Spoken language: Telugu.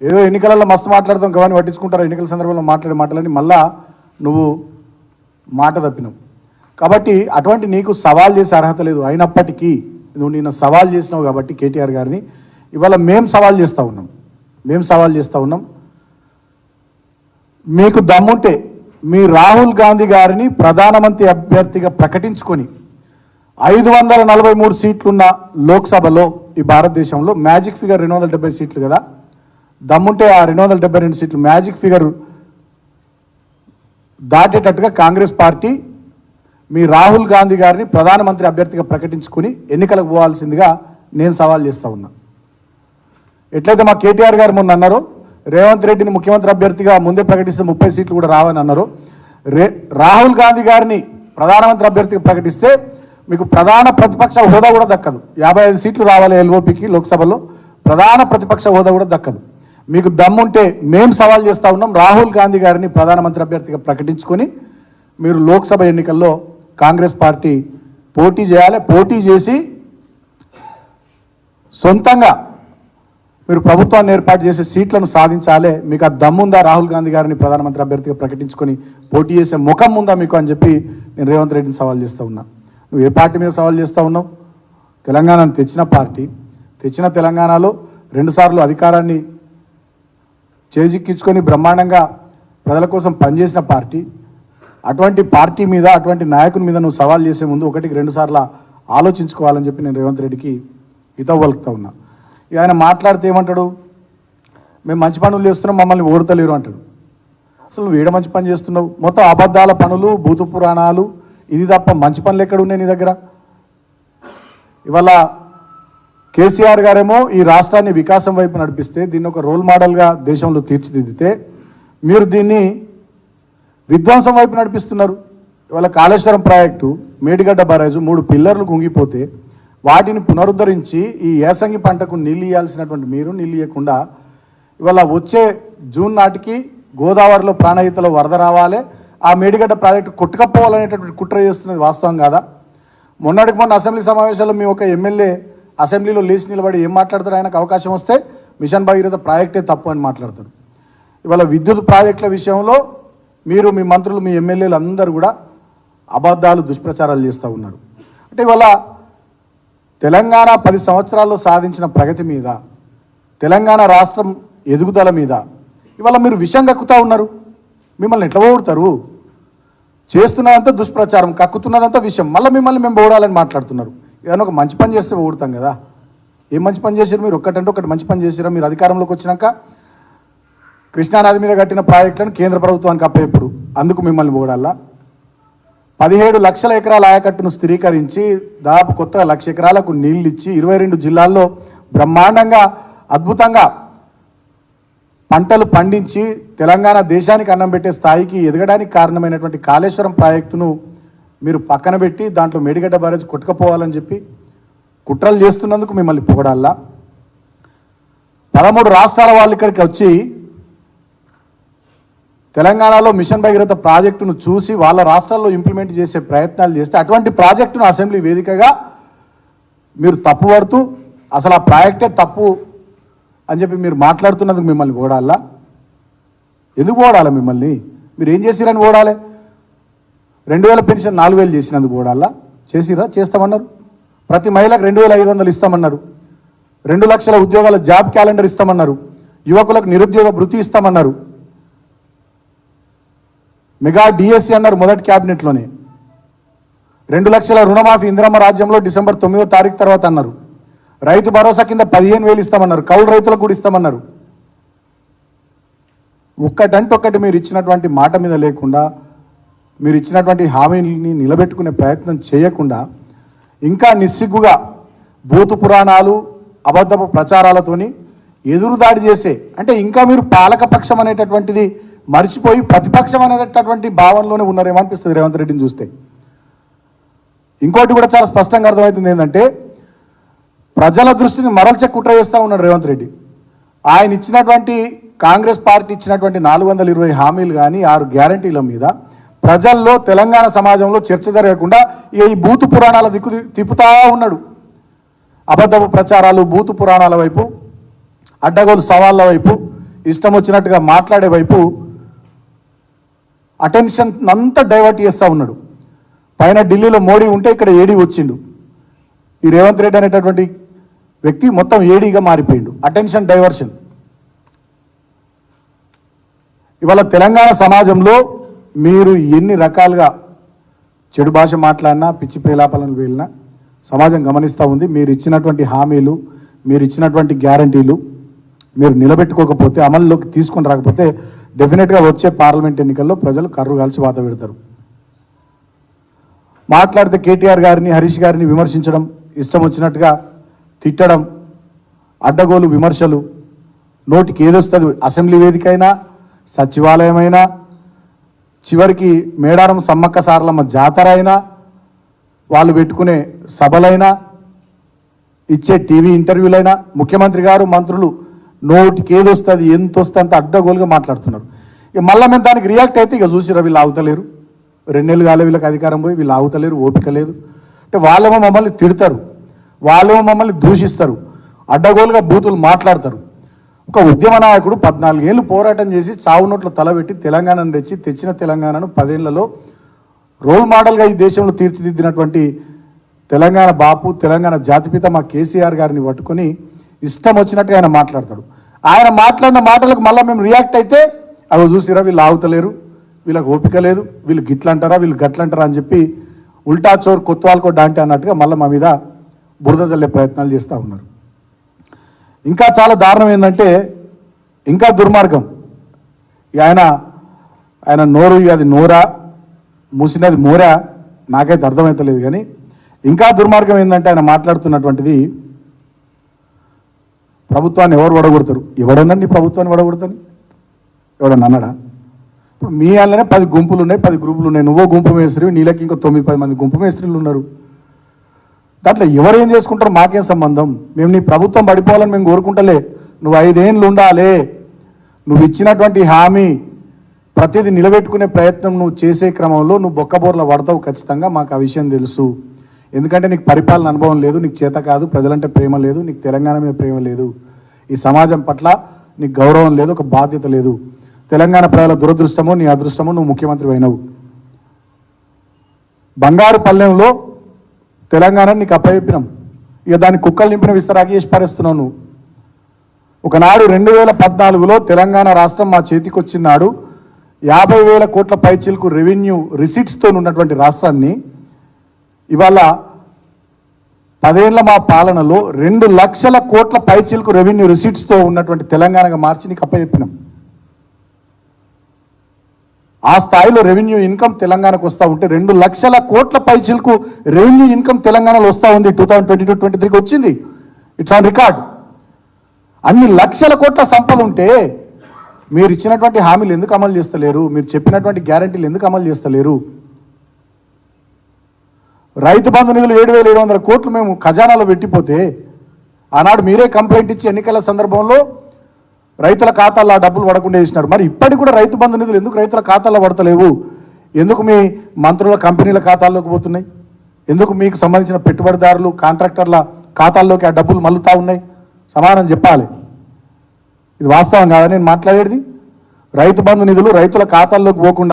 ఏదో ఎన్నికలలో మస్తు మాట్లాడతాం కానీ పట్టించుకుంటారు ఎన్నికల సందర్భంలో మాట్లాడే మాటలని మళ్ళా నువ్వు మాట తప్పినావు. కాబట్టి అటువంటి నీకు సవాల్ చేసే అర్హత లేదు. అయినప్పటికీ నువ్వు నిన్న సవాల్ చేసినావు కాబట్టి కేటీఆర్ గారిని. ఇవాళ మేము సవాల్ చేస్తూ ఉన్నాం. మేము సవాల్ చేస్తూ ఉన్నాం. మీకు దమ్ముంటే మీ రాహుల్ గాంధీ గారిని ప్రధానమంత్రి అభ్యర్థిగా ప్రకటించుకొని ఐదు వందల నలభై మూడు సీట్లున్న లోక్సభలో ఈ భారతదేశంలో మ్యాజిక్ ఫిగర్ రెండు వందల డెబ్బై సీట్లు కదా? దమ్ముంటే ఆ రెండు వందల డెబ్బై రెండు సీట్లు మ్యాజిక్ ఫిగర్ దాటేటట్టుగా కాంగ్రెస్ పార్టీ మీ రాహుల్ గాంధీ గారిని ప్రధానమంత్రి అభ్యర్థిగా ప్రకటించుకుని ఎన్నికలకు పోవాల్సిందిగా నేను సవాల్ చేస్తా ఉన్నా. ఎట్లయితే మా కేటీఆర్ గారు మొన్న అన్నారో రేవంత్ రెడ్డిని ముఖ్యమంత్రి అభ్యర్థిగా ముందే ప్రకటిస్తే ముప్పై సీట్లు కూడా రావని అన్నారు రే రాహుల్ గాంధీ గారిని ప్రధానమంత్రి అభ్యర్థిగా ప్రకటిస్తే మీకు ప్రధాన ప్రతిపక్ష హోదా కూడా దక్కదు. యాభై ఐదు సీట్లు రావాలి ఎల్ఓపికి లోక్సభలో ప్రధాన ప్రతిపక్ష హోదా కూడా దక్కదు. మీకు దమ్ముంటే మేము సవాల్ చేస్తా ఉన్నాం. రాహుల్ గాంధీ గారిని ప్రధానమంత్రి అభ్యర్థిగా ప్రకటించుకొని మీరు లోక్సభ ఎన్నికల్లో కాంగ్రెస్ పార్టీ పోటీ చేయాలి. పోటీ చేసి సొంతంగా మీరు ప్రభుత్వాన్ని ఏర్పాటు చేసే సీట్లను సాధించాలి. మీకు ఆ దమ్ముందా రాహుల్ గాంధీ గారిని ప్రధానమంత్రి అభ్యర్థిగా ప్రకటించుకొని పోటీ చేసే ముఖం ఉందా మీకు అని చెప్పి నేను రేవంత్ రెడ్డిని సవాల్ చేస్తూ ఉన్నా. నువ్వు ఏ పార్టీ మీద సవాల్ చేస్తూ ఉన్నావు? తెలంగాణను తెచ్చిన పార్టీ తెచ్చిన తెలంగాణలో రెండుసార్లు అధికారాన్ని చేజిక్కించుకొని బ్రహ్మాండంగా ప్రజల కోసం పనిచేసిన పార్టీ. అటువంటి పార్టీ మీద అటువంటి నాయకుని మీద నువ్వు సవాల్ చేసే ముందు ఒకటికి రెండు సార్లు ఆలోచించుకోవాలని చెప్పి నేను రేవంత్ రెడ్డికి హితవు ఉన్నా. ఇక ఆయన మాట్లాడితే ఏమంటాడు? మేము మంచి పనులు చేస్తున్నాం మమ్మల్ని ఓడతలేరు అంటాడు. అసలు నువ్వు ఏడ మంచి పని చేస్తున్నావు? మొత్తం అబద్ధాల పనులు భూత పురాణాలు ఇది తప్ప మంచి పనులు ఎక్కడ ఉన్నాయి నీ దగ్గర? ఇవాళ కేసీఆర్ గారేమో ఈ రాష్ట్రాన్ని వికాసం వైపు నడిపిస్తే దీన్ని ఒక రోల్ మోడల్గా దేశంలో తీర్చిదిద్దితే మీరు దీన్ని విధ్వంసం వైపు నడిపిస్తున్నారు. ఇవాళ కాళేశ్వరం ప్రాజెక్టు మేడిగడ్డ బరాజు మూడు పిల్లర్లు కుంగిపోతే వాటిని పునరుద్ధరించి ఈ ఏసంగి పంటకు నీళ్ళు ఇవ్వాల్సినటువంటి మీరు నీళ్ళు ఇవ్వకుండా ఇవాళ వచ్చే జూన్ నాటికి గోదావరిలో ప్రాణహితలో వరద రావాలి. ఆ మేడిగడ్డ ప్రాజెక్టు కొట్టుకపోవాలనేటటువంటి కుట్ర చేస్తున్నది వాస్తవం కాదా? మొన్నటికి మొన్న అసెంబ్లీ సమావేశాల్లో మీ ఒక ఎమ్మెల్యే అసెంబ్లీలో లేచి నిలబడి ఏం మాట్లాడతారు? ఆయనకు అవకాశం వస్తే మిషన్ భగీరథ ప్రాజెక్టే తప్పు అని మాట్లాడతారు. ఇవాళ విద్యుత్ ప్రాజెక్టుల విషయంలో మీరు మీ మంత్రులు మీ ఎమ్మెల్యేలు అందరూ కూడా అబద్ధాలు దుష్ప్రచారాలు చేస్తూ ఉన్నారు. అంటే ఇవాళ తెలంగాణ పది సంవత్సరాల్లో సాధించిన ప్రగతి మీద తెలంగాణ రాష్ట్రం ఎదుగుదల మీద ఇవాళ మీరు విషం కక్కుతూ ఉన్నారు. మిమ్మల్ని ఎట్లా పోగొడతారు? చేస్తున్నదంతా దుష్ప్రచారం కక్కుతున్నదంతా విషయం మళ్ళీ మిమ్మల్ని మేము ఓడాలని మాట్లాడుతున్నారు. ఏదైనా ఒక మంచి పని చేస్తే ఊడతాం కదా. ఏం మంచి పని చేశారు మీరు? ఒక్కటంటే ఒకటి మంచి పని చేశారా? మీరు అధికారంలోకి వచ్చినాక కృష్ణానది మీద కట్టిన ప్రాజెక్టులను కేంద్ర ప్రభుత్వానికి అప్పచెప్పుడు. అందుకు మిమ్మల్ని ఓడాలా పదిహేడు లక్షల ఎకరాల ఆయకట్టును స్థిరీకరించి దాదాపు కొత్త లక్ష ఎకరాలకు నీళ్ళు ఇచ్చి ఇరవై రెండు జిల్లాల్లో బ్రహ్మాండంగా అద్భుతంగా పంటలు పండించి తెలంగాణ దేశానికి అన్నం పెట్టే స్థాయికి ఎదగడానికి కారణమైనటువంటి కాళేశ్వరం ప్రాజెక్టును మీరు పక్కన పెట్టి దాంట్లో మేడిగడ్డ బ్యారేజ్ కొట్టుకపోవాలని చెప్పి కుట్రలు చేస్తున్నందుకు మిమ్మల్ని పొగడాలా? పదమూడు రాష్ట్రాల వాళ్ళు ఇక్కడికి వచ్చి తెలంగాణలో మిషన్ భగీరథ ప్రాజెక్టును చూసి వాళ్ళ రాష్ట్రాల్లో ఇంప్లిమెంట్ చేసే ప్రయత్నాలు చేస్తే అటువంటి ప్రాజెక్టును అసెంబ్లీ వేదికగా మీరు తప్పు పడుతూ అసలు ఆ ప్రాజెక్టే తప్పు అని చెప్పి మీరు మాట్లాడుతున్నందుకు మిమ్మల్ని ఓడాలా ఎందుకు ఓడాలా మిమ్మల్ని? మీరు ఏం చేసిరని ఓడాలి రెండు వేల పెన్షన్ నాలుగు వేలు చేసినందుకు కూడా చేసిరా? చేస్తామన్నారు. ప్రతి మహిళకు రెండు వేల ఐదు వందలు ఇస్తామన్నారు. రెండు లక్షల ఉద్యోగాల జాబ్ క్యాలెండర్ ఇస్తామన్నారు. యువకులకు నిరుద్యోగ భృతి ఇస్తామన్నారు. మెగా డిఎస్సి అన్నారు మొదటి క్యాబినెట్లోనే. రెండు లక్షల రుణమాఫీ ఇందిరమ్మ రాజ్యంలో డిసెంబర్ తొమ్మిదో తారీఖు తర్వాత అన్నారు. రైతు భరోసా కింద పదిహేను వేలు ఇస్తామన్నారు. కౌలు రైతులకు కూడా ఇస్తామన్నారు. ఒక్కటంటే ఒక్కటి మీరు ఇచ్చినటువంటి మాట మీద లేకుండా మీరు ఇచ్చినటువంటి హామీని నిలబెట్టుకునే ప్రయత్నం చేయకుండా ఇంకా నిస్సిగ్గుగా భూతు పురాణాలు అబద్ధపు ప్రచారాలతోని ఎదురుదాడి చేసే అంటే ఇంకా మీరు పాలకపక్షం అనేటటువంటిది మర్చిపోయి ప్రతిపక్షం అనేటటువంటి భావనలోనే ఉన్నారేమో అనిపిస్తుంది రేవంత్ రెడ్డిని చూస్తే. ఇంకోటి కూడా చాలా స్పష్టంగా అర్థమవుతుంది ఏంటంటే ప్రజల దృష్టిని మరల్చే కుట్ర చేస్తూ ఉన్నాడు రేవంత్ రెడ్డి. ఆయన ఇచ్చినటువంటి కాంగ్రెస్ పార్టీ ఇచ్చినటువంటి నాలుగు వందల ఇరవై హామీలు కానీ ఆరు గ్యారంటీల మీద ప్రజల్లో తెలంగాణ సమాజంలో చర్చ జరగకుండా ఈ బూతు పురాణాల దిక్కు తిప్పుతా ఉన్నాడు. అబద్ధపు ప్రచారాలు బూతు పురాణాల వైపు అడ్డగోలు సవాళ్ళ వైపు ఇష్టం వచ్చినట్టుగా మాట్లాడే వైపు అటెన్షన్ అంతా డైవర్ట్ చేస్తూ ఉన్నాడు. పైన ఢిల్లీలో మోడీ ఉంటే ఇక్కడ ఏడీ వచ్చిండు. ఈ రేవంత్ రెడ్డి అనేటటువంటి వ్యక్తి మొత్తం ఏడీగా మారిపోయిండు. Attention diversion. ఇవాళ తెలంగాణ సమాజంలో మీరు ఎన్ని రకాలుగా చెడు భాష మాట్లాడినా పిచ్చి ప్రేలాపాలను వెళ్ళినా సమాజం గమనిస్తూ ఉంది. మీరు ఇచ్చినటువంటి హామీలు మీరు ఇచ్చినటువంటి గ్యారంటీలు మీరు నిలబెట్టుకోకపోతే అమల్లోకి తీసుకొని రాకపోతే డెఫినెట్గా వచ్చే పార్లమెంట్ ఎన్నికల్లో ప్రజలు కర్రు కాల్చి వాత పెడతారు. మాట్లాడితే కేటీఆర్ గారిని హరీష్ గారిని విమర్శించడం ఇష్టం వచ్చినట్టుగా తిట్టడం అడ్డగోలు విమర్శలు నోటికి ఏదొస్తుంది అసెంబ్లీ వేదికైనా అయినా సచివాలయమైనా చివరికి మేడారం సమ్మక్క సారలమ్మ జాతర అయినా వాళ్ళు పెట్టుకునే సభలైనా ఇచ్చే టీవీ ఇంటర్వ్యూలైనా ముఖ్యమంత్రి గారు మంత్రులు నోటికి ఏదొస్తుంది ఎంత వస్తే అంత అడ్డగోలుగా మాట్లాడుతున్నారు. ఇక మళ్ళీ మేము దానికి రియాక్ట్ అయితే ఇక చూసిరా వీళ్ళు ఆగుతలేరు. రెండేళ్ళు కాలే వీళ్ళకి అధికారం పోయి వీళ్ళు ఆగుతలేరు ఓపిక లేదు. అంటే వాళ్ళేమో మమ్మల్ని తిడతారు వాళ్ళేమో మమ్మల్ని దూషిస్తారు అడ్డగోలుగా బూతులు మాట్లాడతారు. ఒక ఉద్యమ నాయకుడు పద్నాలుగేళ్ళు పోరాటం చేసి చావు నోట్లో తలబెట్టి తెలంగాణను తెచ్చి తెచ్చిన తెలంగాణను పదేళ్ళలో రోల్ మోడల్గా ఈ దేశంలో తీర్చిదిద్దినటువంటి తెలంగాణ బాపు తెలంగాణ జాతిపిత మా కేసీఆర్ గారిని పట్టుకొని ఇష్టం వచ్చినట్టుగా ఆయన మాట్లాడతాడు. ఆయన మాట్లాడిన మాటలకు మళ్ళీ మేము రియాక్ట్ అయితే అవి చూసిరా వీళ్ళు ఆగుతలేరు వీళ్ళకి ఓపిక లేదు వీళ్ళు గిట్లంటారా వీళ్ళు గట్లంటారా అని చెప్పి ఉల్టా చోర్ కొత్వాల్కో డాంటే అన్నట్టుగా మళ్ళీ మా మీద బురద జల్లే ప్రయత్నాలు చేస్తూ ఉన్నారు. ఇంకా చాలా దారుణం ఏంటంటే ఇంకా దుర్మార్గం. ఇక ఆయన ఆయన నోరు ఇక అది నోరా మూసినది మోరా నాకైతే అర్థమవుతలేదు కానీ ఇంకా దుర్మార్గం ఏంటంటే ఆయన మాట్లాడుతున్నటువంటిది ప్రభుత్వాన్ని ఎవరు వడగొడతారు? నీ ప్రభుత్వాన్ని వడగొడతాను ఎవడన్నా అన్నాడా? ఇప్పుడు మీ వాళ్ళనే పది గుంపులు ఉన్నాయి పది గ్రూపులు ఉన్నాయి. నువ్వో గుంపు మేస్త్రి నీళ్ళకి ఇంకో తొమ్మిది పది మంది గుంపు మేస్త్రీలు ఉన్నారు. దాంట్లో ఎవరు ఏం చేసుకుంటారో మాకేం సంబంధం? మేము నీ ప్రభుత్వం పడిపోవాలని మేము కోరుకుంటలే. నువ్వు ఐదేళ్ళు ఉండాలే. నువ్వు ఇచ్చినటువంటి హామీ ప్రతిదీ నిలబెట్టుకునే ప్రయత్నం నువ్వు చేసే క్రమంలో నువ్వు బొక్కబోర్ల పడతావు ఖచ్చితంగా. మాకు ఆ విషయం తెలుసు. ఎందుకంటే నీకు పరిపాలన అనుభవం లేదు నీకు చేత కాదు ప్రజలంటే ప్రేమ లేదు నీకు తెలంగాణ మీద ప్రేమ లేదు. ఈ సమాజం పట్ల నీకు గౌరవం లేదు ఒక బాధ్యత లేదు. తెలంగాణ ప్రజల దురదృష్టమో నీ అదృష్టమో నువ్వు ముఖ్యమంత్రి అయినవు. బంగారు పల్లెంలో తెలంగాణ నీకు అప్పచెప్పినాం. ఇక దాన్ని కుక్కలు నింపిన విస్తరాకి చేసి పారేస్తున్నావు నువ్వు. ఒకనాడు రెండు వేల పద్నాలుగులో తెలంగాణ రాష్ట్రం మా చేతికొచ్చినాడు. యాభై వేల కోట్ల పైచీలకు రెవెన్యూ రిసీట్స్తో ఉన్నటువంటి రాష్ట్రాన్ని. ఇవాళ పదేళ్ళ మా పాలనలో రెండు లక్షల కోట్ల పైచీలకు రెవెన్యూ రిసీట్స్తో ఉన్నటువంటి తెలంగాణగా మార్చి నీకు అప్పచెప్పినాం. ఆ స్థాయిలో రెవెన్యూ ఇన్కమ్ తెలంగాణకు వస్తూ ఉంటే రెండు లక్షల కోట్ల పైచిలకు రెవెన్యూ ఇన్కమ్ తెలంగాణలో వస్తూ ఉంది. Two thousand twenty two twenty త్రీకి వచ్చింది. ఇట్స్ ఆన్ రికార్డ్ అన్ని లక్షల కోట్ల సంపద ఉంటే మీరు ఇచ్చినటువంటి హామీలు ఎందుకు అమలు చేస్తలేరు? మీరు చెప్పినటువంటి గ్యారంటీలు ఎందుకు అమలు చేస్తలేరు? రైతు బంధు నిధులు ఏడు వేల ఏడు వందల కోట్లు మేము ఖజానాలో పెట్టిపోతే ఆనాడు మీరే కంప్లైంట్ ఇచ్చి ఎన్నికల సందర్భంలో రైతుల ఖాతాల్లో ఆ డబ్బులు పడకుండా చేసినాడు మరి ఇప్పటికి కూడా రైతు బంధు నిధులు ఎందుకు రైతుల ఖాతాల్లో పడతలేవు? ఎందుకు మీ మంత్రుల కంపెనీల ఖాతాల్లోకి పోతున్నాయి? ఎందుకు మీకు సంబంధించిన పెట్టుబడిదారులు కాంట్రాక్టర్ల ఖాతాల్లోకి ఆ డబ్బులు మల్లుతా ఉన్నాయి? సమానం చెప్పాలి. ఇది వాస్తవం కాదని నేను మాట్లాడేది. రైతు బంధు నిధులు రైతుల ఖాతాల్లోకి పోకుండా